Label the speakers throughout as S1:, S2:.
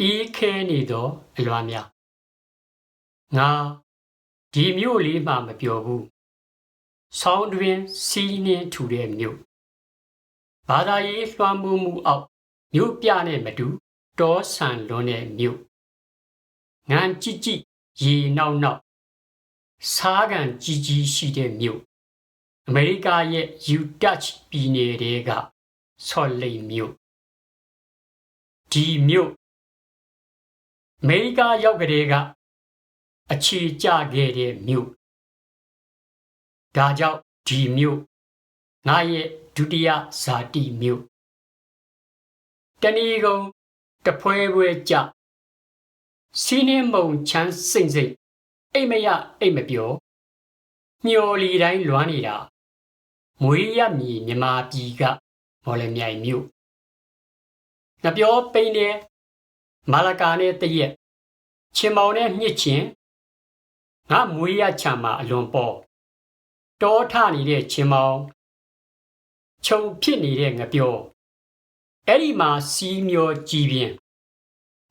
S1: အေးခဲနေသောအလွားများငါဒီမြို့လေးမှမပြောဘူးဆောင်းတွင်စီးနှင်းထူတဲ့မြို့ဘာသာရေးလွှမ်းမိုးမှုအောက်မြို့ပြနဲ့မတူတောဆန်လွန်းတဲ့မြို့ငန်းကြည့်ကြည့်ရေနောက်နောက်စားကန်ကြီးကြီးရှိတဲ့မြို့အမေရိကရဲ့ယူတတ်ပြည်နယ်တွေကဆော်လိမ်မြို့ဒီမြို့ အမေရိကရောက်ကလေးကအခြေကျခဲ့တဲ့မြို့ဒါကြောင့်ဒီမြို့ငါရဲ့ဒုတိယဇာတိမြို့တဏီကုံတဖွဲဖွဲကြစီးနှင်းမုံချမ်းစိမ့်စိမ့်အိတ်မရအိတ်မပြောမျော်လီတိုင်းလွမ်းနေတာမွေးရမည်မြမာပြည်ကမော်လမြိုင်မြို့ငပြောပိန်းတဲ့ မာလကာနဲ့တရက်ချင်မောင်နဲ့မြစ်ချင်းငါမွေးရချမ်းမှာအလွန်ပေါ်တောထနေတဲ့ချင်မောင်ခြုံဖြစ်နေတဲ့ငပြောအဲ့ဒီမှာစီးမျောကြည်ပြင်း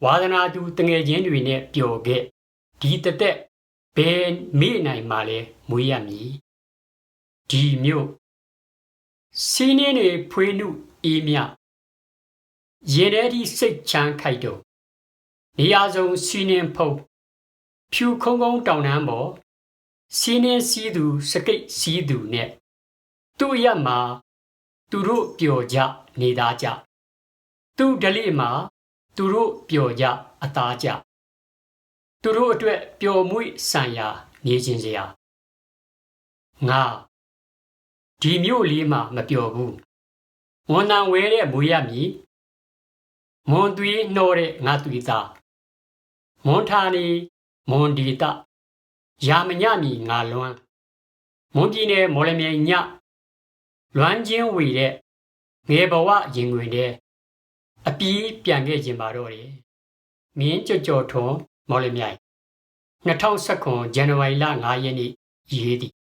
S1: ဝါဒနာသူတငယ်ချင်းတွေနဲ့ပျော်ခဲ့ဒီတသက်ဘယ်မေ့နိုင်မှလဲမွေးရမည်ဒီမြို့စီးနှင်းတွေဖွေးနှုအေးမြရင်ထဲဒီစိတ်ချမ်းခိုက်တော့ နေရာဆုံးစီးနှင်းဖုတ်ဖြူခုံခုံတောင်တန်းပေါ်စီးနှင်းစီးသူစကိတ်စီးသူနဲ့သူ့ရက်မှာသူတို့ပျော်ကြနေသားကြသူ့ဒလိမှာသူတို့ပျော်ကြအသားကြသူတို့အတွက်ပျော်မွေ့ဆံရာနေခြင်းစရာငါဒီမြို့လေးမှာမပျော်ဘူးဝန်တန်ဝဲတဲ့မွေရမည်မွန်သွေးနှောတဲ့ငါသွေးသား မွန်ထာနီမွန်ဒီတရာမညမီငါလွမ်းမွန်ပြည်နယ်မော်လမြိုင်ညလွမ်းချင်းဝေတဲ့ငယ်ဘဝရင်ဝင်တဲ့အပီးပြန်ခဲ့ခြင်းပါတော့တယ်မင်းကြော်ကြော်ထွန်မော်လမြိုင်2019ဇန်နဝါရီလ9ရက်နေ့ရေးသည်